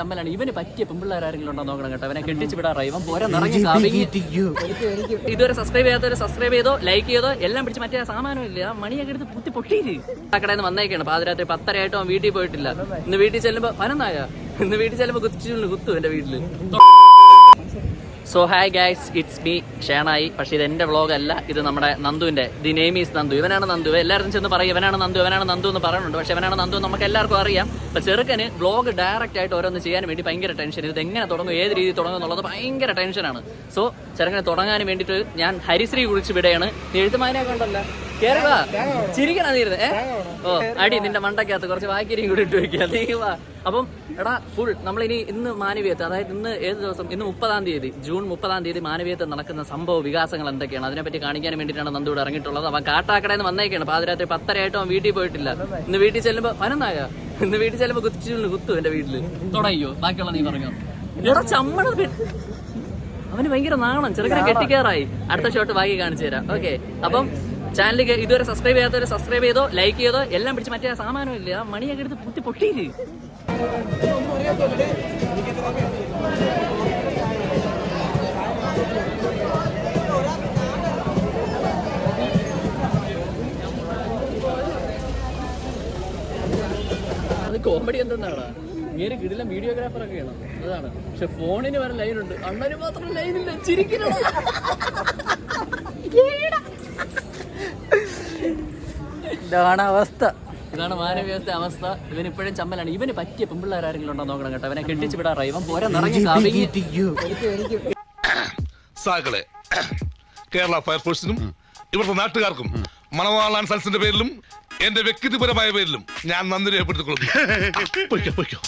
ചമ്മലാണ് ഇവന് പറ്റിയ പെമ്പിള്ളേർ ആരെങ്കിലും ഉണ്ടോ നോക്കണം കേട്ടോ. അവനെ കെട്ടിച്ച് വിടാറായി. ഇവൻ പോരാ നിറങ്ങി ഇതുവരെ സബ്സ്ക്രൈബ് ചെയ്യാത്തവരെ സബ്സ്ക്രൈബ് ചെയ്തോ ലൈക്ക് ചെയ്തോ എല്ലാം പിടിച്ച് മറ്റേ സാമാനം ഇല്ല? മണിയൊക്കെ എടുത്ത് കുത്തി പൊട്ടിയിര് അക്കടെ കടയിൽ നിന്ന് വന്നേക്കാണ് പാതിരാത്രി പത്തരയായിട്ടും അവൻ വീട്ടിൽ പോയിട്ടില്ല. ഇന്ന് വീട്ടിൽ ചെല്ലുമ്പോ പനന്നായ ഇന്ന് വീട്ടിൽ ചെല്ലുമ്പോ കുത്തിച്ചു കുത്തു എന്റെ വീട്ടിൽ. So hi guys it's me Shenoy. പക്ഷേ ഇത് എന്റെ വ്ളോഗ് അല്ല ഇത് നമ്മുടെ നന്ദുവിന്റെ. The name is Nandu. ഇവനാണ് നന്ദു. എല്ലാവരും ചെന്ന് പറയും ഇവനാണ് നന്ദു ഇവനാണ് നന്ദു എന്ന് പറയുന്നുണ്ട് പക്ഷേ ഇവനാണ് നന്ദു എന്ന് നമുക്ക് എല്ലാവർക്കും അറിയാം. അപ്പോൾ ചെറുക്കന് വ്ളോഗ് ഡയറക്റ്റ് ആയിട്ട് ഓരോന്ന് ചെയ്യാൻ വേണ്ടി ഭയങ്കര ടെൻഷൻ ഇത് എങ്ങനെ തുടങ്ങും ഏത് രീതിയിൽ തുടങ്ങും എന്നുള്ളത് ഭയങ്കര ടെൻഷനാണ് സോ ചെറുക്കനെ തുടങ്ങാൻ വേണ്ടിയിട്ട് ഞാൻ ഹരിശ്രീ കുറിച്ച് വിടയാണ് എഴുത്തുമാനെ എഴുത്തുമാനൊക്കെ നീ ചിരിക്കണ ഏ? ഓ അടി നിന്റെ മണ്ടക്കകത്ത് കുറച്ച് വാക്കിരിയും കൂടി ഇട്ട് വെക്കുക നീ വാ. അപ്പം എടാ ഫുൾ നമ്മളിനി ഇന്ന് മാനവീയത്ത് അതായത് ഇന്ന് ഏത് ദിവസം? ഇന്ന് മുപ്പതാം തീയതി ജൂൺ മുപ്പതാം തീയതി മാനവീയത്ത് നടക്കുന്ന സംഭവ വികാസങ്ങൾ എന്തൊക്കെയാണ്? അതിനെപ്പറ്റി കാണിക്കാൻ വേണ്ടിയിട്ടാണ് നന്ദു ഇവിടെ ഇറങ്ങിയിട്ടുള്ളത്. അവൻ കാട്ടാക്കടയിൽ നിന്ന് വന്നേക്കാണ് പാതിരാത്രി പത്തരയായിട്ടും അവൻ വീട്ടിൽ പോയിട്ടില്ല. ഇന്ന് വീട്ടിൽ ചെല്ലുമ്പോ പനന്നായ? ഇന്ന് വീട്ടിൽ ചെല്ലുമ്പോൾ കുത്തിച്ചു കുത്തു എന്റെ വീട്ടിൽ. തുടങ്ങിയോ ബാക്കിയുള്ള നീ പറഞ്ഞോ. എടാ ചമ്മണ അവന് ഭയങ്കര നാണം. ചെറുക്കനെ കെട്ടിക്കാറായി. അടുത്ത ഷോട്ട് ബാക്കി കാണിച്ചു തരാം. ഓക്കെ. അപ്പം ചാനൽ ഇതുവരെ സബ്സ്ക്രൈബ് ചെയ്യാത്തവരെ സബ്സ്ക്രൈബ് ചെയ്തോ ലൈക്ക് ചെയ്തോ എല്ലാം പിടിച്ച് മറ്റേ സാമാനം ഇല്ല മണിയൊക്കെ എടുത്ത് കുത്തി പൊട്ടിയിര് അത് കോമഡി എന്തെന്നാണ് ഇങ്ങനെ കിടിലം വീഡിയോഗ്രാഫർ ഒക്കെയാണ്. അതാണ്. പക്ഷെ ഫോണിന് വരെ ലൈനുണ്ട് അണ്ണന് മാത്രം ലൈനില്ല ചിരിക്കുന്നു ഇതാണ് അവസ്ഥ. ഇതാണ് മാനവ്യവസ്ഥ അവസ്ഥ. ഇവൻ ഇപ്പോഴും ചമ്മലാണ്. ഇവന് പറ്റിയ പെമ്പിള്ളേർ ആരെങ്കിലും ഉണ്ടോ നോക്കണം കേട്ടോ. അവനെ കെട്ടിച്ച് വിടാറായി ഇവൻ പോരാ നിറങ്ങി സാകളെ കേരള ഫയർഫോഴ്സിനും ഇവിടുത്തെ നാട്ടുകാർക്കും മണവാളാൻ സൽസിന്റെ പേരിലും എന്റെ വ്യക്തിപരമായ പേരിലും ഞാൻ നന്ദി രേഖപ്പെടുത്തിക്കൊള്ളുന്നു. പൊയ്ക്കോ പൊയ്ക്കോ.